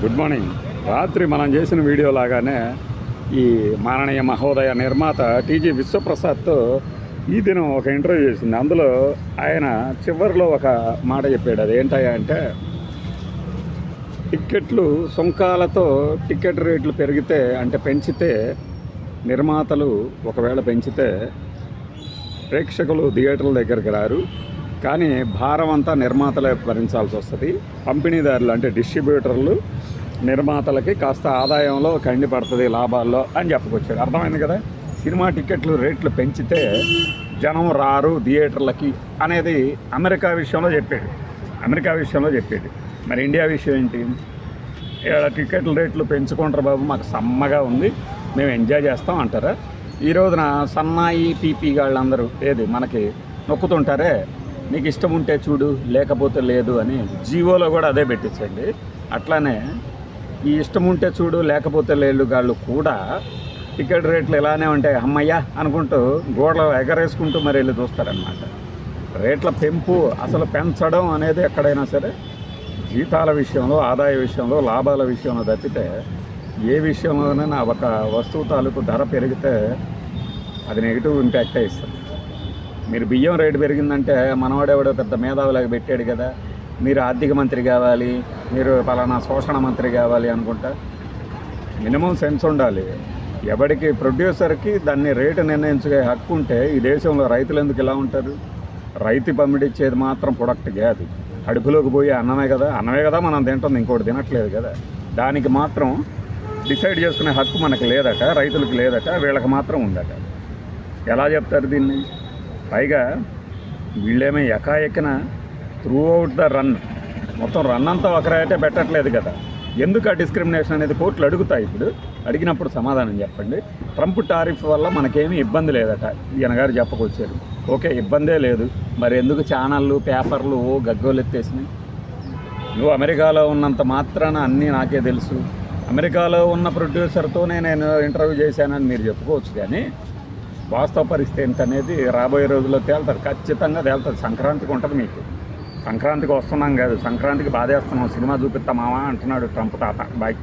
Good morning రాత్రి మనం చేసిన వీడియో లాగానే ఈ మాననీయ మహోదయ నిర్మాత టీజీ విశ్వప్రసాద్తో ఈ దినం ఒక ఇంటర్వ్యూ చేసింది. అందులో ఆయన చివరిలో ఒక మాట చెప్పాడు. అది ఏంటయ్యా అంటే టిక్కెట్లు సుంకాలతో టికెట్ రేట్లు పెరిగితే అంటే పెంచితే నిర్మాతలు ఒకవేళ పెంచితే ప్రేక్షకులు థియేటర్ల దగ్గరికి రారు. కానీ భారం అంతా నిర్మాతలే భరించాల్సి వస్తుంది. పంపిణీదారులు అంటే డిస్ట్రిబ్యూటర్లు నిర్మాతలకి కాస్త ఆదాయంలో కండి పడుతుంది లాభాల్లో అని చెప్పుకొచ్చారు. అర్థమైంది కదా? సినిమా టికెట్లు రేట్లు పెంచితే జనం రారు థియేటర్లకి అనేది అమెరికా విషయంలో చెప్పాడు అమెరికా విషయంలో చెప్పాడు మరి ఇండియా విషయం ఏంటి? ఈడ టికెట్ల రేట్లు పెంచుకుంటారు బాబు మాకు సమ్మగా ఉంది. మేము ఎంజాయ్ చేస్తాం అంటారా? ఈ రోజున సన్నాయి పీపీ వాళ్ళందరూ ఏది మనకి నొక్కుతుంటారే? నీకు ఇష్టం ఉంటే చూడు లేకపోతే లేదు అని జీవోలో కూడా అదే పెట్టించండి అట్లానే ఈ ఇష్టం ఉంటే చూడు లేకపోతే లేడు వాళ్ళు కూడా టికెట్ రేట్లు ఇలానే ఉంటాయి. అమ్మయ్యా అనుకుంటూ గోడలు ఎగరేసుకుంటూ మరి వెళ్ళి చూస్తారనమాట రేట్ల పెంపు అసలు పెంచడం అనేది ఎక్కడైనా సరే జీతాల విషయంలో ఆదాయ విషయంలో లాభాల విషయంలో తప్పితే ఏ విషయంలోనైనా ఒక వస్తువు తాలూకు ధర పెరిగితే అది నెగిటివ్ ఇంపాక్టే ఇస్తుంది. మీరు బియ్యం రేటు పెరిగిందంటే మనవాడెవడో పెద్ద మేధావులకు పెట్టాడు కదా. మీరు ఆర్థిక మంత్రి కావాలి మీరు పలానా శోషణ మంత్రి కావాలి అనుకుంటా. మినిమం సెన్స్ ఉండాలి. ఎవడికి ప్రొడ్యూసర్కి దాన్ని రేటు నిర్ణయించుకునే హక్కు ఉంటే ఈ దేశంలో రైతులు ఎందుకు ఇలా ఉంటారు? రైతు పంపిడిచ్చేది మాత్రం ప్రొడక్ట్ కాదు. అడుగులోకి పోయి అన్నమే కదా. అన్నమే కదా మనం తింటుంది ఇంకోటి తినట్లేదు కదా. దానికి మాత్రం డిసైడ్ చేసుకునే హక్కు మనకు లేదట రైతులకు లేదట వీళ్ళకి మాత్రం ఉందట. ఎలా చెప్తారు దీన్ని? పైగా వీళ్ళేమో ఎకాఎక్కిన త్రూ అవుట్ ద రన్ మొత్తం రన్ అంతా ఒకరైతే పెట్టట్లేదు కదా. ఎందుకు ఆ డిస్క్రిమినేషన్ అనేది కోర్టులు అడుగుతాయి ఇప్పుడు? అడిగినప్పుడు సమాధానం చెప్పండి. ట్రంప్ టారిఫ్ వల్ల మనకేమీ ఇబ్బంది లేదట. ఈయనగారు చెప్పకొచ్చారు. ఓకే ఇబ్బందే లేదు. మరి ఎందుకు ఛానళ్ళు పేపర్లు ఓ గగ్గోలు ఎత్తేసినాయి? నువ్వు అమెరికాలో ఉన్నంత మాత్రాన అన్నీ నాకే తెలుసు. అమెరికాలో ఉన్న ప్రొడ్యూసర్తోనే నేను ఇంటర్వ్యూ చేశానని మీరు చెప్పుకోవచ్చు కానీ వాస్తవ పరిస్థితి ఏంటనేది రాబోయే రోజుల్లో తేలుతారు. ఖచ్చితంగా తేలుతుంది సంక్రాంతికి ఉంటుంది మీకు. సంక్రాంతికి వస్తున్నాం కాదు. సంక్రాంతికి బాధేస్తున్నాం. సినిమా చూపిస్తామావా అంటున్నాడు ట్రంప్ తాత. బాయ్.